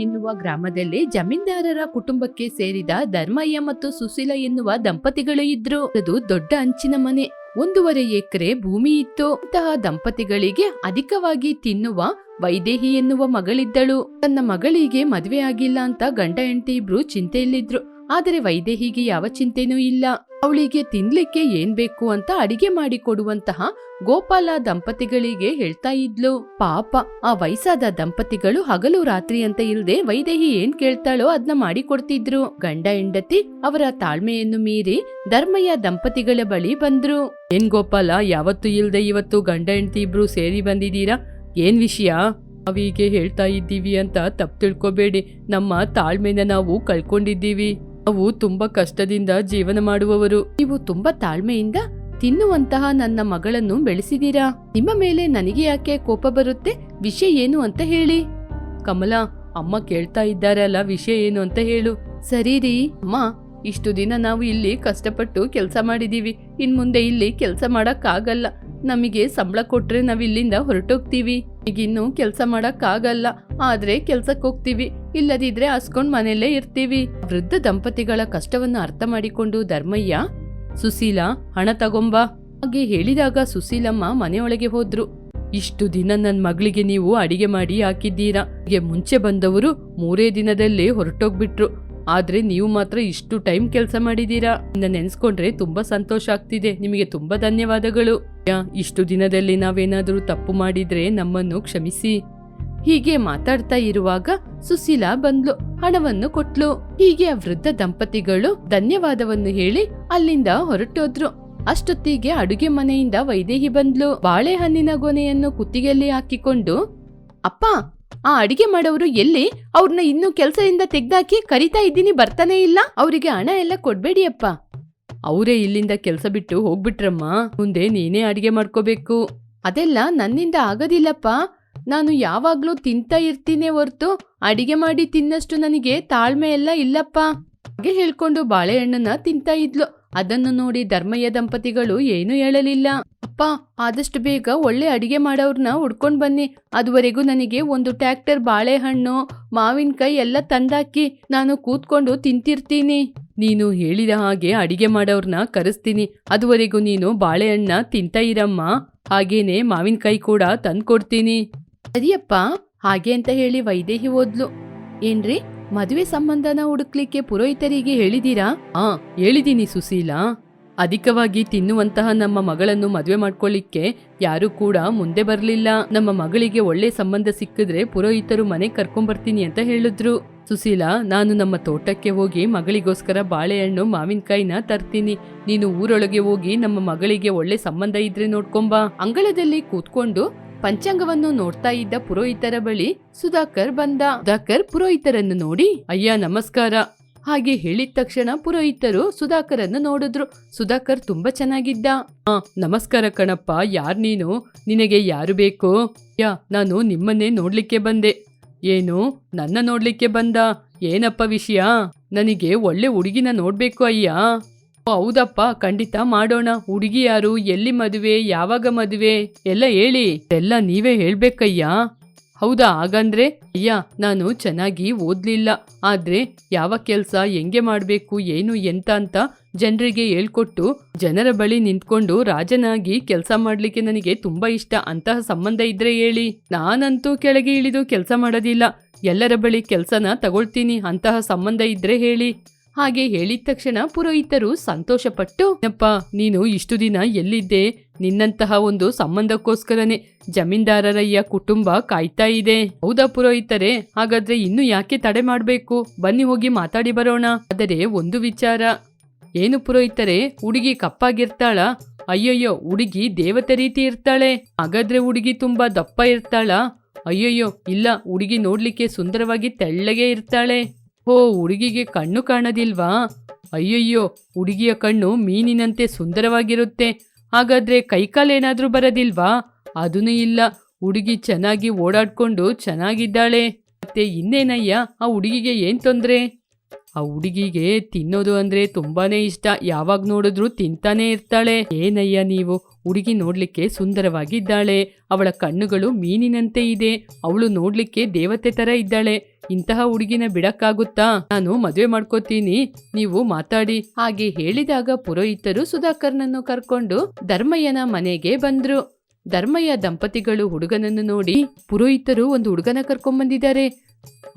ಎನ್ನುವ ಗ್ರಾಮದಲ್ಲಿ ಜಮೀನ್ದಾರರ ಕುಟುಂಬಕ್ಕೆ ಸೇರಿದ ಧರ್ಮಯ್ಯ ಮತ್ತು ಸುಶೀಲ ಎನ್ನುವ ದಂಪತಿಗಳು ಇದ್ರು. ಅದು ದೊಡ್ಡ ಅಂಚಿನ ಮನೆ. ಒಂದೂವರೆ ಎಕರೆ ಭೂಮಿ ಇತ್ತು. ಅಂತಹ ದಂಪತಿಗಳಿಗೆ ಅಧಿಕವಾಗಿ ತಿನ್ನುವ ವೈದೇಹಿ ಎನ್ನುವ ಮಗಳಿದ್ದಳು. ತನ್ನ ಮಗಳಿಗೆ ಮದುವೆ ಆಗಿಲ್ಲ ಅಂತ ಗಂಡ ಹೆಂಡತಿ ಇಬ್ರು ಚಿಂತೆಯಲ್ಲಿದ್ರು. ಆದರೆ ವೈದೇಹಿಗೆ ಯಾವ ಚಿಂತೆನೂ ಇಲ್ಲ. ಅವಳಿಗೆ ತಿನ್ಲಿಕ್ಕೆ ಏನ್ ಬೇಕು ಅಂತ ಅಡಿಗೆ ಮಾಡಿ ಕೊಡುವಂತಹ ಗೋಪಾಲ ದಂಪತಿಗಳಿಗೆ ಹೇಳ್ತಾ ಇದ್ಲು. ಪಾಪ, ಆ ವಯಸ್ಸಾದ ದಂಪತಿಗಳು ಹಗಲು ರಾತ್ರಿ ಅಂತ ಇಲ್ದೆ ವೈದೇಹಿ ಏನ್ ಕೇಳ್ತಾಳೋ ಅದ್ನ ಮಾಡಿ ಕೊಡ್ತಿದ್ರು. ಗಂಡ ಹೆಂಡತಿ ಅವರ ತಾಳ್ಮೆಯನ್ನು ಮೀರಿ ಧರ್ಮಯ್ಯ ದಂಪತಿಗಳ ಬಳಿ ಬಂದ್ರು. ಏನ್ ಗೋಪಾಲ, ಯಾವತ್ತು ಇಲ್ದೆ ಇವತ್ತು ಗಂಡ ಹೆಂಡತಿ ಇಬ್ರು ಸೇರಿ ಬಂದಿದ್ದೀರಾ? ಏನ್ ವಿಷಯ? ನಾವೀಗೆ ಹೇಳ್ತಾ ಇದ್ದೀವಿ ಅಂತ ತಪ್ಪು ತಿಳ್ಕೊಬೇಡಿ. ನಮ್ಮ ತಾಳ್ಮೆನ ನಾವು ಕಳ್ಕೊಂಡಿದ್ದೀವಿ. ನಾವು ತುಂಬಾ ಕಷ್ಟದಿಂದ ಜೀವನ ಮಾಡುವವರು. ನೀವು ತುಂಬಾ ತಾಳ್ಮೆಯಿಂದ ತಿನ್ನುವಂತಹ ನನ್ನ ಮಗಳನ್ನು ಬೆಳೆಸಿದೀರಾ? ನಿಮ್ಮ ಮೇಲೆ ನನಗೆ ಯಾಕೆ ಕೋಪ ಬರುತ್ತೆ? ವಿಷಯ ಏನು ಅಂತ ಹೇಳಿ. ಕಮಲ, ಅಮ್ಮ ಕೇಳ್ತಾ ಇದ್ದಾರಲ್ಲ, ವಿಷಯ ಏನು ಅಂತ ಹೇಳು. ಸರಿ ರೀ, ಅಮ್ಮ, ಇಷ್ಟು ದಿನ ನಾವು ಇಲ್ಲಿ ಕಷ್ಟಪಟ್ಟು ಕೆಲಸ ಮಾಡಿದೀವಿ. ಇನ್ ಮುಂದೆ ಇಲ್ಲಿ ಕೆಲಸ ಮಾಡಕ್ಕಾಗಲ್ಲ. ನಮಗೆ ಸಂಬಳ ಕೊಟ್ರೆ ನಾವಿಲ್ಲಿಂದ ಹೊರಟೋಗ್ತೀವಿ. ಈಗಿನ್ನು ಕೆಲಸ ಮಾಡಕ್ಕಾಗಲ್ಲ. ಆದ್ರೆ ಕೆಲ್ಸಕ್ಕೆ ಹೋಗ್ತೀವಿ ಇಲ್ಲದಿದ್ರೆ ಹಸ್ಕೊಂಡ್ ಮನೆಯಲ್ಲೇ ಇರ್ತೀವಿ. ವೃದ್ಧ ದಂಪತಿಗಳ ಕಷ್ಟವನ್ನು ಅರ್ಥ ಮಾಡಿಕೊಂಡು, ಧರ್ಮಯ್ಯ, ಸುಶೀಲ, ಹಣ ತಗೊಂಬಾ. ಹಾಗೆ ಹೇಳಿದಾಗ ಸುಶೀಲಮ್ಮ ಮನೆಯೊಳಗೆ ಹೋದ್ರು. ಇಷ್ಟು ದಿನ ನನ್ನ ಮಗಳಿಗೆ ನೀವು ಅಡಿಗೆ ಮಾಡಿ ಹಾಕಿದ್ದೀರಾ? ಹೀಗೆ ಮುಂಚೆ ಬಂದವರು ಮೂರೇ ದಿನದಲ್ಲೇ ಹೊರಟೋಗ್ಬಿಟ್ರು. ಆದ್ರೆ ನೀವು ಮಾತ್ರ ಇಷ್ಟು ಟೈಮ್ ಕೆಲಸ ಮಾಡಿದೀರಾ ನೆನ್ಸ್ಕೊಂಡ್ರೆ ತುಂಬಾ ಸಂತೋಷ ಆಗ್ತಿದೆ. ನಿಮಗೆ ತುಂಬಾ ಧನ್ಯವಾದಗಳು. ಇಷ್ಟು ದಿನದಲ್ಲಿ ನಾವೇನಾದರೂ ತಪ್ಪು ಮಾಡಿದ್ರೆ ನಮ್ಮನ್ನು ಕ್ಷಮಿಸಿ. ಹೀಗೆ ಮಾತಾಡ್ತಾ ಇರುವಾಗ ಸುಶೀಲಾ ಬಂದ್ಲು, ಹಣವನ್ನು ಕೊಟ್ಲು. ಹೀಗೆ ಆ ವೃದ್ಧ ದಂಪತಿಗಳು ಧನ್ಯವಾದವನ್ನು ಹೇಳಿ ಅಲ್ಲಿಂದ ಹೊರಟೋದ್ರು. ಅಷ್ಟೊತ್ತಿಗೆ ಅಡುಗೆ ಮನೆಯಿಂದ ವೈದೇಹಿ ಬಂದ್ಲು. ಬಾಳೆಹಣ್ಣಿನ ಗೊನೆಯನ್ನು ಕುತ್ತಿಗೆಯಲ್ಲಿ ಹಾಕಿಕೊಂಡು, ಅಪ್ಪ, ಆ ಅಡಿಗೆ ಮಾಡೋರು ಎಲ್ಲಿ? ಅವ್ರನ್ನ ಇನ್ನೂ ಕೆಲಸದಿಂದ ತೆಗ್ದಾಕಿ ಕರಿತಾ ಇದ್ದೀನಿ, ಬರ್ತಾನೆ ಇಲ್ಲ. ಅವರಿಗೆ ಹಣ ಎಲ್ಲ ಕೊಡ್ಬೇಡಿ ಅಪ್ಪ. ಅವರೇ ಇಲ್ಲಿಂದ ಕೆಲಸ ಬಿಟ್ಟು ಹೋಗ್ಬಿಟ್ರಮ್ಮ. ಮುಂದೆ ನೀನೇ ಅಡಿಗೆ ಮಾಡ್ಕೋಬೇಕು. ಅದೆಲ್ಲ ನನ್ನಿಂದ ಆಗೋದಿಲ್ಲಪ್ಪ. ನಾನು ಯಾವಾಗ್ಲೂ ತಿಂತಾ ಇರ್ತೀನಿ ಹೊರ್ತು ಅಡಿಗೆ ಮಾಡಿ ತಿನ್ನಷ್ಟು ನನಗೆ ತಾಳ್ಮೆ ಎಲ್ಲ ಇಲ್ಲಪ್ಪ. ಹಾಗೆ ಹೇಳ್ಕೊಂಡು ಬಾಳೆಹಣ್ಣನ್ನ ತಿಂತಾ ಇದ್ಲು. ಅದನ್ನು ನೋಡಿ ಧರ್ಮಯ್ಯ ದಂಪತಿಗಳು ಏನು ಹೇಳಲಿಲ್ಲ. ಅಪ್ಪ, ಆದಷ್ಟು ಬೇಗ ಒಳ್ಳೆ ಅಡಿಗೆ ಮಾಡೋರ್ನ ಹುಡ್ಕೊಂಡ್ ಬನ್ನಿ. ಅದುವರೆಗೂ ನನಗೆ ಒಂದು ಟ್ರ್ಯಾಕ್ಟರ್ ಬಾಳೆಹಣ್ಣು, ಮಾವಿನಕಾಯಿ ಎಲ್ಲ ತಂದಾಕಿ ನಾನು ಕೂತ್ಕೊಂಡು ತಿಂತಿರ್ತೀನಿ. ನೀನು ಹೇಳಿದ ಹಾಗೆ ಅಡಿಗೆ ಮಾಡೋರ್ನ ಕರೆಸ್ತೀನಿ. ಅದುವರೆಗೂ ನೀನು ಬಾಳೆಹಣ್ಣ ತಿಂತ ಇರಮ್ಮ. ಹಾಗೇನೆ ಮಾವಿನಕಾಯಿ ಕೂಡ ತಂದ್ಕೊಡ್ತೀನಿ. ಸರಿಯಪ್ಪ, ಹಾಗೆ ಅಂತ ಹೇಳಿ ವೈದೇಹಿ ಓದ್ಲು. ಏನ್ರಿ, ಮದುವೆ ಸಂಬಂಧನ ಹುಡುಕ್ಲಿಕ್ಕೆ ಪುರೋಹಿತರಿಗೆ ಹೇಳಿದೀರಾ? ಆ, ಹೇಳಿದೀನಿ ಸುಶೀಲಾ. ಅಧಿಕವಾಗಿ ತಿನ್ನುವಂತಹ ನಮ್ಮ ಮಗಳನ್ನು ಮದುವೆ ಮಾಡ್ಕೊಳ್ಳಿಕ್ಕೆ ಯಾರು ಕೂಡ ಮುಂದೆ ಬರಲಿಲ್ಲ. ನಮ್ಮ ಮಗಳಿಗೆ ಒಳ್ಳೆ ಸಂಬಂಧ ಸಿಕ್ಕಿದ್ರೆ ಪುರೋಹಿತರು ಮನೆ ಕರ್ಕೊಂಬರ್ತೀನಿ ಅಂತ ಹೇಳಿದ್ರು. ಸುಶೀಲಾ, ನಾನು ನಮ್ಮ ತೋಟಕ್ಕೆ ಹೋಗಿ ಮಗಳಿಗೋಸ್ಕರ ಬಾಳೆಹಣ್ಣು, ಮಾವಿನಕಾಯಿನ ತರ್ತೀನಿ. ನೀನು ಊರೊಳಗೆ ಹೋಗಿ ನಮ್ಮ ಮಗಳಿಗೆ ಒಳ್ಳೆ ಸಂಬಂಧ ಇದ್ರೆ ನೋಡ್ಕೊಂಬಾ. ಅಂಗಳದಲ್ಲಿ ಕೂತ್ಕೊಂಡು ಪಂಚಾಂಗವನ್ನು ನೋಡ್ತಾ ಇದ್ದ ಪುರೋಹಿತರ ಬಳಿ ಸುಧಾಕರ್ ಬಂದ. ಸುಧಾಕರ್ ಪುರೋಹಿತರನ್ನು ನೋಡಿ, ಅಯ್ಯ, ನಮಸ್ಕಾರ. ಹಾಗೆ ಹೇಳಿದ ತಕ್ಷಣ ಪುರೋಹಿತರು ಸುಧಾಕರನ್ನು ನೋಡಿದ್ರು. ಸುಧಾಕರ್ ತುಂಬಾ ಚೆನ್ನಾಗಿದ್ದ. ಆ ನಮಸ್ಕಾರ ಕಣಪ್ಪ, ಯಾರ್ ನೀನು? ನಿನಗೆ ಯಾರು ಬೇಕು? ಯಾ ನಾನು ನಿಮ್ಮನ್ನೇ ನೋಡ್ಲಿಕ್ಕೆ ಬಂದೆ. ಏನು? ನನ್ನ ನೋಡ್ಲಿಕ್ಕೆ ಬಂದ? ಏನಪ್ಪ ವಿಷಯ? ನನಗೆ ಒಳ್ಳೆ ಹುಡುಗಿನ ನೋಡ್ಬೇಕು, ಅಯ್ಯ. ಹೌದಪ್ಪ, ಖಂಡಿತ ಮಾಡೋಣ. ಹುಡುಗಿ ಯಾರು? ಎಲ್ಲಿ ಮದುವೆ? ಯಾವಾಗ ಮದುವೆ? ಎಲ್ಲ ಹೇಳಿ. ಎಲ್ಲ ನೀವೇ ಹೇಳ್ಬೇಕಯ್ಯ. ಹೌದಾ? ಹಾಗಂದ್ರೆ, ಅಯ್ಯ, ನಾನು ಚೆನ್ನಾಗಿ ಓದ್ಲಿಲ್ಲ. ಆದ್ರೆ, ಯಾವ ಕೆಲ್ಸ, ಹೆಂಗೆ ಮಾಡ್ಬೇಕು, ಏನು, ಎಂತ ಅಂತ ಜನರಿಗೆ ಹೇಳ್ಕೊಟ್ಟು, ಜನರ ಬಳಿ ನಿಂತ್ಕೊಂಡು ರಾಜನಾಗಿ ಕೆಲಸ ಮಾಡ್ಲಿಕ್ಕೆ ನನಗೆ ತುಂಬಾ ಇಷ್ಟ. ಅಂತಹ ಸಂಬಂಧ ಇದ್ರೆ ಹೇಳಿ. ನಾನಂತೂ ಕೆಳಗೆ ಇಳಿದು ಕೆಲಸ ಮಾಡೋದಿಲ್ಲ. ಎಲ್ಲರ ಬಳಿ ಕೆಲಸನ ತಗೊಳ್ತೀನಿ. ಅಂತಹ ಸಂಬಂಧ ಇದ್ರೆ ಹೇಳಿ. ಹಾಗೆ ಹೇಳಿದ ತಕ್ಷಣ ಪುರೋಹಿತರು ಸಂತೋಷಪಟ್ಟು ಅಪ್ಪ ನೀನು ಇಷ್ಟು ದಿನ ಎಲ್ಲಿದ್ದೆ? ನಿನ್ನಂತಹ ಒಂದು ಸಂಬಂಧಕ್ಕೋಸ್ಕರನೇ ಜಮೀನ್ದಾರರಯ್ಯ ಕುಟುಂಬ ಕಾಯ್ತಾ ಇದೆ. ಹೌದಾ ಪುರೋಹಿತರೆ, ಹಾಗಾದ್ರೆ ಇನ್ನು ಯಾಕೆ ತಡೆ ಮಾಡ್ಬೇಕು? ಬನ್ನಿ ಹೋಗಿ ಮಾತಾಡಿ ಬರೋಣ. ಆದರೆ ಒಂದು ವಿಚಾರ. ಏನು ಪುರೋಹಿತರೆ, ಹುಡುಗಿ ಕಪ್ಪಾಗಿರ್ತಾಳ. ಅಯ್ಯಯ್ಯೋ, ಹುಡುಗಿ ದೇವತೆ ರೀತಿ ಇರ್ತಾಳೆ. ಹಾಗಾದ್ರೆ ಹುಡುಗಿ ತುಂಬಾ ದಪ್ಪ ಇರ್ತಾಳ. ಅಯ್ಯಯ್ಯೋ, ಇಲ್ಲ, ಹುಡುಗಿ ನೋಡ್ಲಿಕ್ಕೆ ಸುಂದರವಾಗಿ ತೆಳ್ಳಗೆ ಇರ್ತಾಳೆ. ಓ, ಹುಡುಗಿಗೆ ಕಣ್ಣು ಕಾಣದಿಲ್ವಾ? ಅಯ್ಯಯ್ಯೋ, ಹುಡುಗಿಯ ಕಣ್ಣು ಮೀನಿನಂತೆ ಸುಂದರವಾಗಿರುತ್ತೆ. ಹಾಗಾದ್ರೆ ಕೈಕಾಲೇನಾದ್ರೂ ಬರದಿಲ್ವಾ? ಅದೂ ಇಲ್ಲ. ಹುಡುಗಿ ಚೆನ್ನಾಗಿ ಓಡಾಡ್ಕೊಂಡು ಚೆನ್ನಾಗಿದ್ದಾಳೆ. ಮತ್ತೆ ಇನ್ನೇನಯ್ಯ? ಆ ಹುಡುಗಿಗೆ ಏನ್ ತೊಂದ್ರೆ? ಆ ಹುಡುಗಿಗೆ ತಿನ್ನೋದು ಅಂದ್ರೆ ತುಂಬಾನೇ ಇಷ್ಟ. ಯಾವಾಗ ನೋಡಿದ್ರು ತಿಂತಾನೆ ಇರ್ತಾಳೆ. ಏನಯ್ಯ ನೀವು? ಹುಡುಗಿ ನೋಡ್ಲಿಕ್ಕೆ ಸುಂದರವಾಗಿದ್ದಾಳೆ. ಅವಳ ಕಣ್ಣುಗಳು ಮೀನಿನಂತೆ ಇದೆ. ಅವಳು ನೋಡ್ಲಿಕ್ಕೆ ದೇವತೆ ತರ ಇದ್ದಾಳೆ. ಇಂತಹ ಹುಡುಗಿನ ಬಿಡಕ್ಕಾಗುತ್ತಾ? ನಾನು ಮದುವೆ ಮಾಡ್ಕೋತೀನಿ. ನೀವು ಮಾತಾಡಿ. ಹಾಗೆ ಹೇಳಿದಾಗ ಪುರೋಹಿತರು ಸುಧಾಕರ್ನನ್ನು ಕರ್ಕೊಂಡು ಧರ್ಮಯ್ಯನ ಮನೆಗೆ ಬಂದ್ರು. ಧರ್ಮಯ್ಯ ದಂಪತಿಗಳು ಹುಡುಗನನ್ನು ನೋಡಿ ಪುರೋಹಿತರು ಒಂದು ಹುಡುಗನ ಕರ್ಕೊಂಡ್ಬಂದಿದ್ದಾರೆ